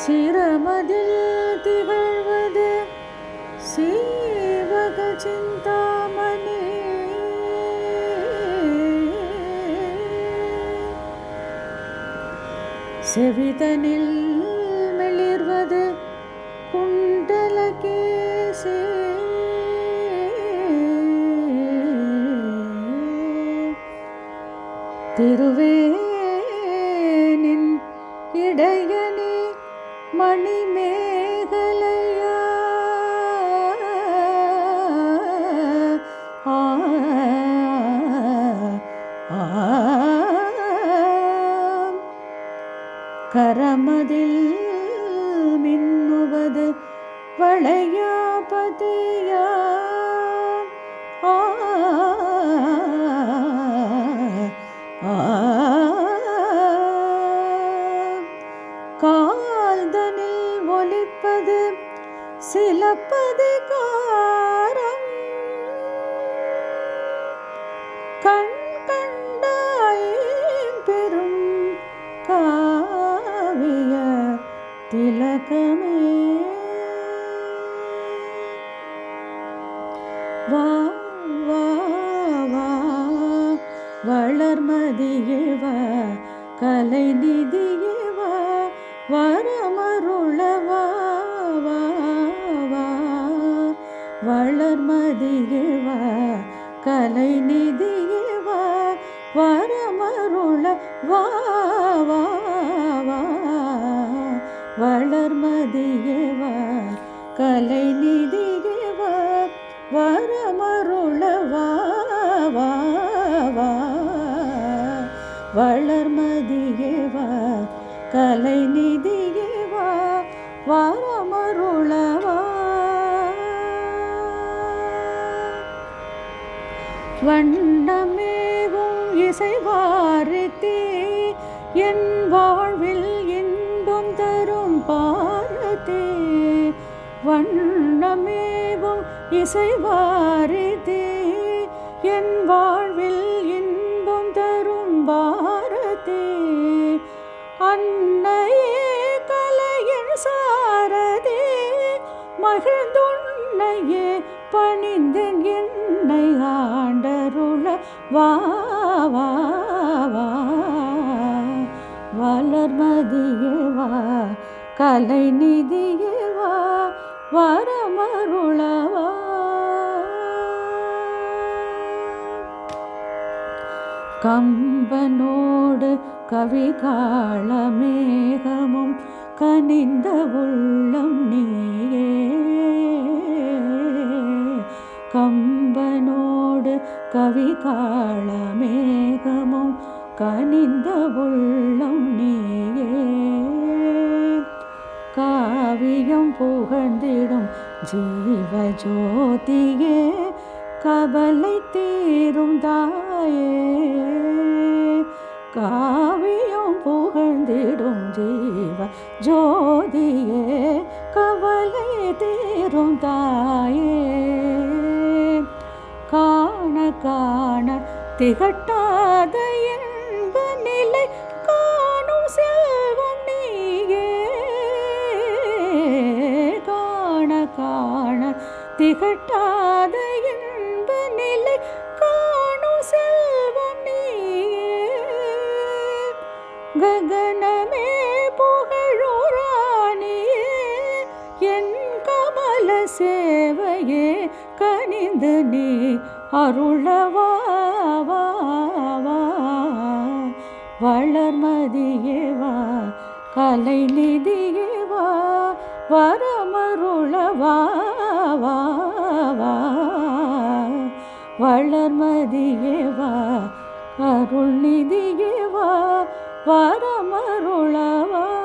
சிரமதில் திகழ்வது சீவக சிந்தாமணி. செவிதனில் மெளிர்வது குண்டலகேசே திருவேனின் இடையனே மணிமேகலையா? கரமதில் மின்னுவது வளையாபதியா? கால்தனில் ஒலிப்பது சிலப்பது காரம். கண் கண்டாய் பெரும் காவிய திலகமே. வா வா வா வளர்மதியவ கலை நிதியே வரமருளவா வரமருள கலை நிதியே வரமருள வா வா. கலை நிதியே வரமருளவா வரமருள கலை நிதியே வா வரமருளவா. வண்ணமேவும் இசைவாரத்தே என் வாழ்வில் இன்பம் தரும் பாரதே வண்ணமேவும் இசைவாரத்தே என் வாழ்வில் இன்பம் தரும் பாரதே மன்னையே கலையின் சாரதே மகிழ்ந்துன்னையே பணிந்து என்னை ஆண்டருள வா வா வளர்மதியே வா கலை நிதியே வா. கம்பனோடு கவி காளமேகமும் கனிந்த உள்ளம் நீயே. கம்பனோடு கவி காளமேகமும் கனிந்த உள்ளம் நீயே. காவியம் புகழ்ந்திடும் ஜீவ ஜோதியே கவலை தீரும் தாயே. காவியம் புகழ்ந்திடும் ஜீவ ஜோதியே கவலை தீரும் தாயே. காண காண திகட்டாத என்ப நிலை காணும் செல்வம் நீயே. காண காண திகட்டாத ககனமே புகழோராணியே என் கமல சேவையே கனிந்து நீ அருளவா வளர்மதியேவா கலை நிதியேவா வா வளர்மதியேவா அருள் நிதியேவா வரமருளவா?